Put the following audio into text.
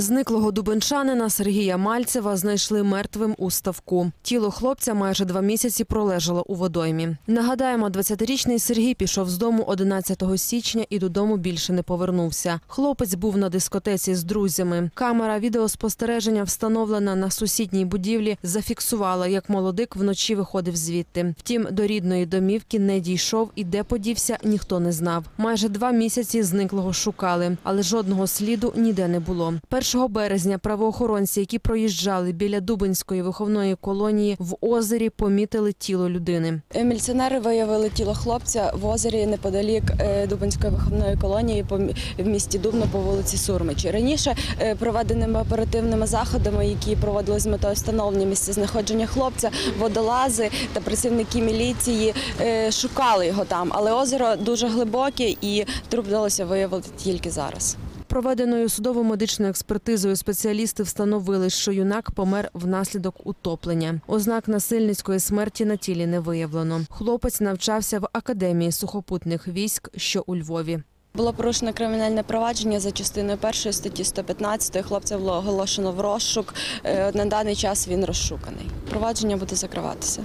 Зниклого дубенчанина Сергія Мальцева знайшли мертвим у ставку. Тіло хлопця майже два місяці пролежало у водоймі. Нагадаємо, 20-річний Сергій пішов з дому 11 січня і додому більше не повернувся. Хлопець був на дискотеці з друзями. Камера відеоспостереження, встановлена на сусідній будівлі, зафіксувала, як молодик вночі виходив звідти. Втім, до рідної домівки не дійшов і де подівся, ніхто не знав. Майже два місяці зниклого шукали, але жодного сліду ніде не було. 1 березня правоохоронці, які проїжджали біля Дубинської виховної колонії в озері, помітили тіло людини. Е, Міліціонери виявили тіло хлопця в озері неподалік е, Дубинської виховної колонії в місті Дубно по вулиці Сурмичі. Раніше е, проведеними оперативними заходами, які проводили з метою встановлення місця знаходження хлопця, водолази та працівники міліції шукали його там, але озеро дуже глибоке і труп вдалося виявити тільки зараз. Проведеною судово-медичною експертизою спеціалісти встановили, що юнак помер внаслідок утоплення. Ознак насильницької смерті на тілі не виявлено. Хлопець навчався в академії сухопутних військ, що у Львові. Було порушено кримінальне провадження за частиною першої статті 115. Хлопця було оголошено в розшук. Е, На даний час він розшуканий. Провадження буде закриватися.